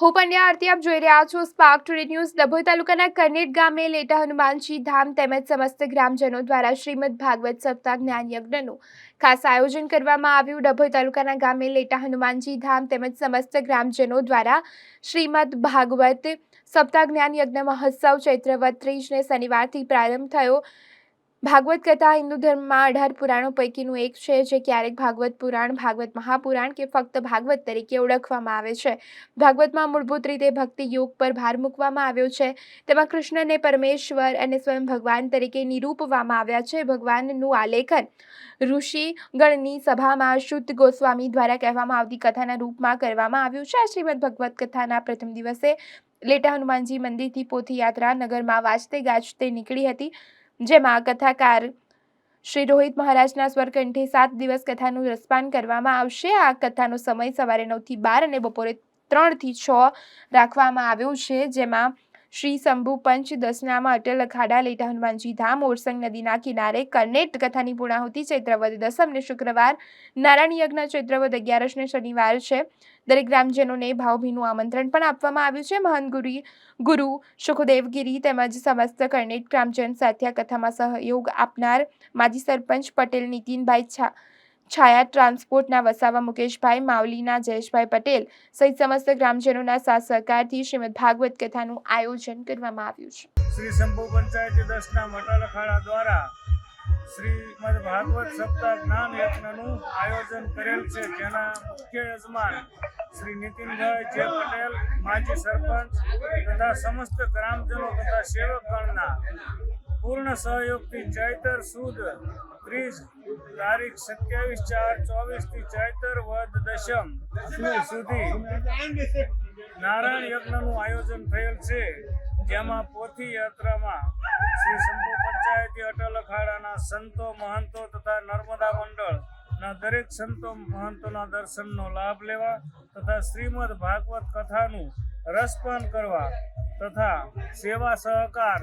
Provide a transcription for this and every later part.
હું પંડ્યા આરતી, આપ જોઈ રહ્યા છો સ્પાર્ક ટુડે ન્યૂઝ ડભોઈ તાલુકાના કરનેટ ગામે લેટા હનુમાનજી ધામ તેમજ સમસ્ત ગ્રામજનો દ્વારા શ્રીમદ ભાગવત સપ્તાહ જ્ઞાન યજ્ઞનું ખાસ આયોજન કરવામાં આવ્યું. ડભોઈ તાલુકાના ગામે લેટા હનુમાનજી ધામ તેમજ સમસ્ત ગ્રામજનો દ્વારા શ્રીમદ ભાગવત સપ્તાહ જ્ઞાન યજ્ઞ મહોત્સવ ચૈત્રવત ત્રીજને શનિવારથી પ્રારંભ થયો. ભાગવત કથા, હિન્દુ ધર્મમાં અઢાર પુરાણો પૈકીનું એક છે જે ક્યારેક ભાગવત પુરાણ, ભાગવત મહાપુરાણ કે ફક્ત ભાગવત તરીકે ઓળખવામાં આવે છે. ભાગવતમાં મૂળભૂત રીતે ભક્તિ યોગ પર ભાર મૂકવામાં આવ્યો છે. તેમાં કૃષ્ણને પરમેશ્વર અને સ્વયં ભગવાન તરીકે નિરૂપવામાં આવ્યા છે ભગવાનનું આલેખન. ઋષિ ગણની સભામાં શુદ્ધ ગોસ્વામી દ્વારા કહેવામાં આવતી કથાના રૂપમાં કરવામાં આવ્યું છે. આ શ્રીમદ ભગવત કથાના પ્રથમ દિવસે લેટા હનુમાનજી મંદિરથી પોથી યાત્રા નગરમાં વાજતે ગાજતે નીકળી હતી. જેમાં કથાકાર શ્રી રોહિત મહારાજના સ્વરકંઠે સાત દિવસ કથાનું રસપાન કરવામાં આવશે. આ કથાનો સમય સવારે નવથી બાર અને બપોરે ત્રણથી છ રાખવામાં આવ્યો છે, જેમાં શ્રી શંભુ પંચ દસનામાં અટલ અખાડા લેટા હનુમાનજી ધામ, ઓરસંગ નદીના કિનારે કર્નેટ કથાની પૂર્ણાહુતિ, ચૈત્રવદ દસમને શુક્રવાર, નારાયણ યજ્ઞ, ચૈત્રવદ અગિયારસને શનિવાર છે. દરેક ગ્રામજનોને ભાવભીનું આમંત્રણ પણ આપવામાં આવ્યું છે. મહાન ગુરુ ગુરુ સુખદેવગીરી તેમજ સમસ્ત કર્નેટ ગ્રામજન સાથે કથામાં સહયોગ આપનાર માજી સરપંચ પટેલ નીતિનભાઈ છા છાયા ટ્રાન્સપોર્ટના વસાવા મુકેશભાઈ, માવલીના જયેશભાઈ પટેલ સહિત સમસ્ત ગ્રામજનોના સાથ સહકારથી શ્રીમદ ભાગવત કથાનું આયોજન કરવામાં આવ્યું છે. શ્રી શંભુ પંચાયત દસના મટાલ અખાડા દ્વારા શ્રીમદ ભાગવત સપ્તાહ જ્ઞાન યજ્ઞનું આયોજન કરેલ છે, જેના મુખ્ય યજમાન શ્રી નીતિનભાઈ જે પટેલ, માજી સરપંચ તથા સમસ્ત ગ્રામજનો તથા સેવકગણના પૂર્ણ સહયોગથી ચૈતર સુદ ત્રીસ તારીખ સત્યાવીસ ચાર ચોવીસથી ચૈતર વદ દશમ સુધી નારાયણ યજ્ઞનું આયોજન થયેલ છે. જેમાં પોથી યાત્રામાં શ્રી શંભુ પંચાયતી અટલ અખાડાના સંતો મહંતો તથા નર્મદા મંડળના દરેક સંતો મહંતોના દર્શનનો લાભ લેવા તથા શ્રીમદ ભાગવત કથાનું રસપાન કરવા તથા સેવા સહકાર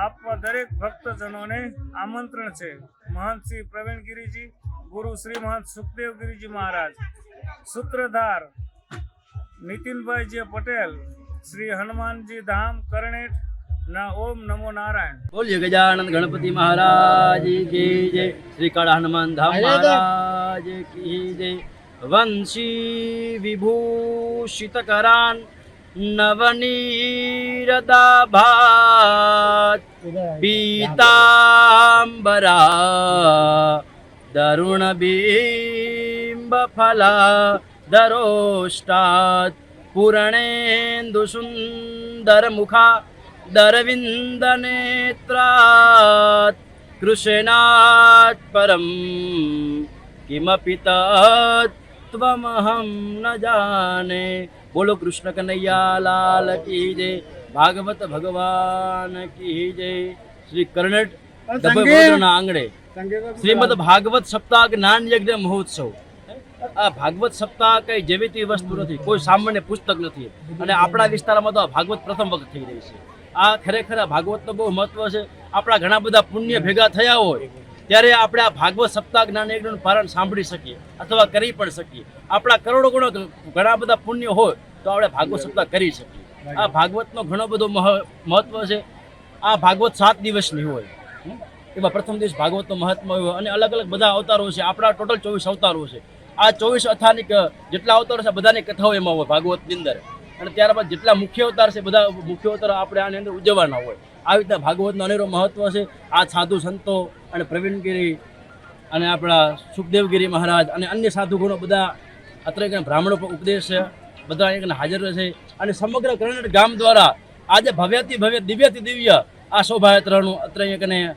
આપવા દરેક ભક્તજનોને આમંત્રણ છે. મહંત શ્રી પ્રવીણગીરીજી ગુરુ શ્રી મહંત સુખદેવગીરીજી મહારાજ સૂત્રધાર નીતિનભાઈ જે પટેલ શ્રી હનુમાનજી ધામ કરણેટ ના ઓમ નમો નારાયણ. બોલીએ ગજાનંદ ગણપતિ મહારાજ કી જય. શ્રી કાળા હનુમાન ધામ મહારાજ કી જય. વંશી વિભૂષિતકરાન નવનીરદાભાત પીતાંબરા દરુણ બિંબ ફલા દરોષ્ટાત પૂર્ણેન્દુ સુંદર મુખા દરવિંદ નેત્રાત કૃષ્ણાત પરમ કિમપી તત્વમહમ ન જાને બોલો કૃષ્ણ કનૈયા લાલ કી જય ભાગવત ભગવાન કી જય શ્રી કર્ણટ આંગણે શ્રીમદ ભાગવત સપ્તાહ જ્ઞાન યજ્ઞ મહોત્સવ આ ભાગવત સપ્તાહ કઈ જેવી તેવી વસ્તુ નથી કોઈ સામાન્ય પુસ્તક નથી. અને આપણા વિસ્તારમાં તો આ ભાગવત પ્રથમ વખત થઈ રહી છે. આ ખરેખર આ ભાગવતનું બહુ મહત્વ છે. આપણા ઘણા બધા પુણ્ય ભેગા થયા હોય ત્યારે આપણે આ ભાગવત સપ્તાહ જ્ઞાન યજ્ઞનું પારણ સાંભળી શકીએ અથવા કરી પણ શકીએ. આપણા કરોડો ગુણો ઘણા બધા પુણ્ય હોય તો આપણે ભાગવત સપ્તાહ કરી શકીએ. આ ભાગવતનો ઘણો બધો મહ- મહત્વ છે. આ ભાગવત સાત દિવસની હોય. એમાં પ્રથમ દિવસ ભાગવતનું મહત્વ હોય અને અલગ અલગ બધા અવતારો છે. આપણા ટોટલ ચોવીસ અવતારો છે. આ ચોવીસ અથાની જેટલા અવતારો છે બધાની કથાઓ એમાં હોય ભાગવતની અંદર. અને ત્યારબાદ જેટલા મુખ્ય અવતાર છે, બધા મુખ્ય અવતાર આપણે આની અંદર ઉજવવાના હોય. આવી રીતના ભાગવતનો અનેરો મહત્વ છે. આ સાધુ સંતો અને પ્રવીણગીરી અને આપણા સુખદેવગીરી મહારાજ અને અન્ય સાધુગુણો બધા અત્રે બ્રાહ્મણો પણ ઉપદેશ છે. બધા અહીંયા હાજર છે. અને સમગ્ર કર્ણાટક ગામ દ્વારા આજે ભવ્યથી ભવ્ય દિવ્યથી દિવ્ય આ શોભાયાત્રાનું અત્રે અહીંયા